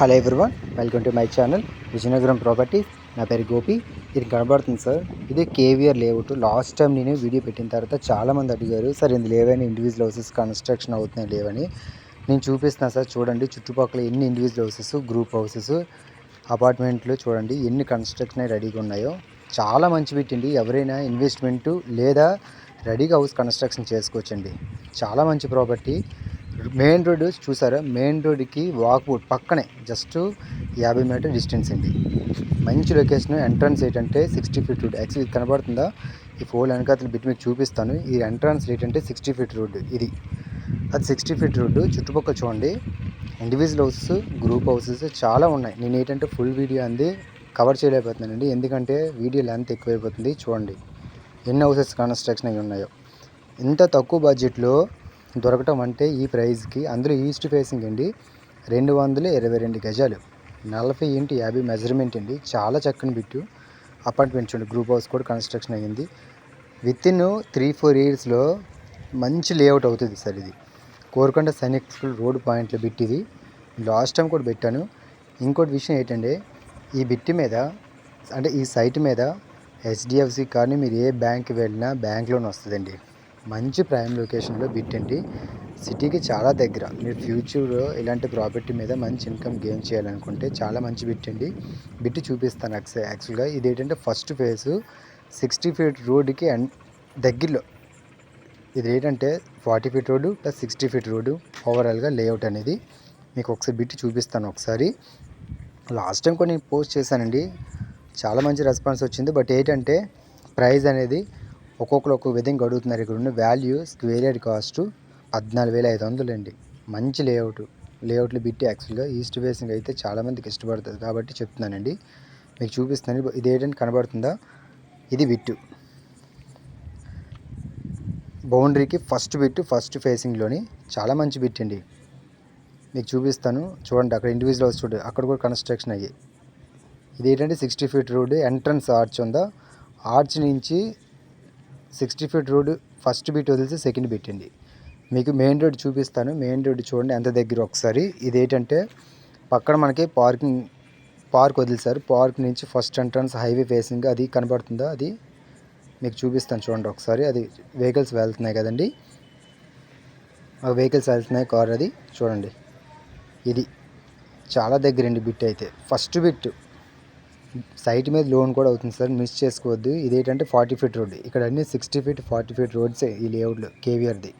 Hello everyone welcome to my channel Vizianagaram property నా పేరు గోపి. ఇది కనబడుతుంది సార్ ఇది కేవీఆర్ లేఅవుట్ లాస్ట్ టైం నేను వీడియో పెట్టిన తర్వాత చాలామంది అడిగారు సార్ ఇందులో ఏవైనా ఇండివిజువల్ హౌసెస్ కన్స్ట్రక్షన్ అవుతున్నాయి లేవని నేను చూపిస్తున్నాను సార్ చూడండి. చుట్టుపక్కల ఎన్ని ఇండివిజువల్ హౌసెస్ గ్రూప్ హౌసెస్ అపార్ట్మెంట్లు చూడండి. ఎన్ని కన్స్ట్రక్షన్ రెడీగా ఉన్నాయో. చాలా మంచి పెట్టింది. ఎవరైనా ఇన్వెస్ట్మెంట్ లేదా రెడీగా హౌస్ కన్స్ట్రక్షన్ చేసుకోవచ్చండి. చాలా మంచి ప్రాపర్టీ మెయిన్ రోడ్ చూసారా? మెయిన్ రోడ్కి వాక్వుడ్ పక్కనే జస్ట్ యాభై మీటర్ డిస్టెన్స్ అండి. మంచి లొకేషన్ ఎంట్రన్స్ ఏంటంటే సిక్స్టీ ఫీట్ రోడ్. యాక్చువల్ ఇది కనబడుతుందా? ఈ ఫోర్ వెనకాతలు బిట్ మీకు చూపిస్తాను. ఈ ఎంట్రన్స్ ఏంటంటే సిక్స్టీ ఫీట్ రోడ్ ఇది. అది సిక్స్టీ ఫీట్ రోడ్డు చుట్టుపక్కల చూడండి. ఇండివిజువల్ హౌసెస్ గ్రూప్ హౌసెస్ చాలా ఉన్నాయి. నేను ఏంటంటే ఫుల్ వీడియో అంది కవర్ చేయలేకపోతున్నానండి. ఎందుకంటే వీడియో లెంత్ ఎక్కువైపోతుంది. చూడండి. ఎన్ని హౌసెస్ కన్స్ట్రక్షన్ అవి ఉన్నాయో. ఇంత తక్కువ బడ్జెట్లో దొరకటం అంటే ఈ ప్రైస్కి అందులో ఈస్ట్ ఫేసింగ్ అండి రెండు వందల ఇరవై రెండు గజాలు. నలభై ఇంటి యాభై మెజర్మెంట్ అండి. చాలా చక్కని బిట్టు. అపార్ట్మెంట్ చూడండి గ్రూప్ హౌస్ కూడా కన్స్ట్రక్షన్ అయ్యింది. విత్ ఇన్ త్రీ ఫోర్ ఇయర్స్లో మంచి లేఅవుట్ అవుతుంది సార్ ఇది. కోరుకొండ సైనిక్ స్కూల్ రోడ్ పాయింట్లో బిట్ ఇది లాస్ట్ టైం కూడా పెట్టాను. ఇంకోటి విషయం ఏంటంటే ఈ బిట్టి మీద అంటే ఈ సైట్ మీద హెచ్డిఎఫ్సి కానీ మీరు ఏ బ్యాంక్ వెళ్ళినా బ్యాంక్ లోన్ వస్తుందండి. మంచి ప్రైమ్ లొకేషన్లో బిట్ అండి సిటీకి చాలా దగ్గర. మీరు ఫ్యూచర్లో ఇలాంటి ప్రాపర్టీ మీద మంచి ఇన్కమ్ గెయిన్ చేయాలనుకుంటే చాలా మంచి బిట్ అండి బిట్ చూపిస్తాను యాక్చువల్ యాక్చువల్గా ఇది ఏంటంటే ఫస్ట్ ఫేజ్ సిక్స్టీ ఫీట్ రోడ్డుకి అండ్ దగ్గరలో. ఇది ఏంటంటే forty feet road plus sixty feet road ఓవరాల్గా లేఅవుట్ అనేది. మీకు ఒకసారి బిట్ చూపిస్తాను ఒకసారి. లాస్ట్ టైం కూడా నేను పోస్ట్ చేశానండి. చాలా మంచి రెస్పాన్స్ వచ్చింది. బట్ ఏంటంటే ప్రైస్ అనేది ఒక్కొక్కరు ఒక్కొక్క విధంగా అడుగుతున్నారు. ఇక్కడ ఉన్న వాల్యూ స్క్వేర్ యార్డ్ కాస్ట్ పద్నాలుగు వేల ఐదు వందలు అండి. మంచి లేఅవుట్ లేఅవుట్లు బిట్టి యాక్చువల్గా ఈస్ట్ ఫేసింగ్ అయితే చాలామందికి ఇష్టపడుతుంది కాబట్టి చెప్తున్నానండి. మీకు చూపిస్తున్నాను. ఇది ఏంటంటే కనబడుతుందా? ఇది బిట్టు బౌండరీకి ఫస్ట్ బిట్ ఫస్ట్ ఫేసింగ్లోని చాలా మంచి బిట్ అండి. మీకు చూపిస్తాను. చూడండి అక్కడ ఇండివిజువల్ హౌస్ చూడండి అక్కడ కూడా కన్స్ట్రక్షన్ అయ్యి ఇది ఏంటంటే sixty feet road entrance arch ఉందా? ఆర్చ్ నుంచి sixty feet road first bit వదిలిసి second bit అండి. మీకు మెయిన్ రోడ్ చూపిస్తాను. మెయిన్ రోడ్ చూడండి ఎంత దగ్గర ఒకసారి. ఇది ఏంటంటే పక్కన మనకి పార్కింగ్ పార్క్ వదిలిసారు పార్క్ నుంచి ఫస్ట్ ఎంట్రన్స్ హైవే ఫేసింగ్ అది కనబడుతుందా? అది మీకు చూపిస్తాను చూడండి ఒకసారి. అది వెహికల్స్ వెళ్తున్నాయి కదండి. ఆ వెహికల్స్ వెళ్తున్నాయి కార్ అది. చూడండి. ఇది చాలా దగ్గరండి బిట్ అయితే. ఫస్ట్ బిట్ సైట్ మీద లోన్ కూడా అవుతుంది సార్ మిస్ చేసుకోవద్దు. ఇదేంటంటే ఫార్టీ ఫీట్ రోడ్ ఇక్కడ అన్ని సిక్స్టీ ఫీట్ ఫార్టీ ఫీట్ రోడ్సే ఈ లేఅవుట్లో కేవీఆర్ది.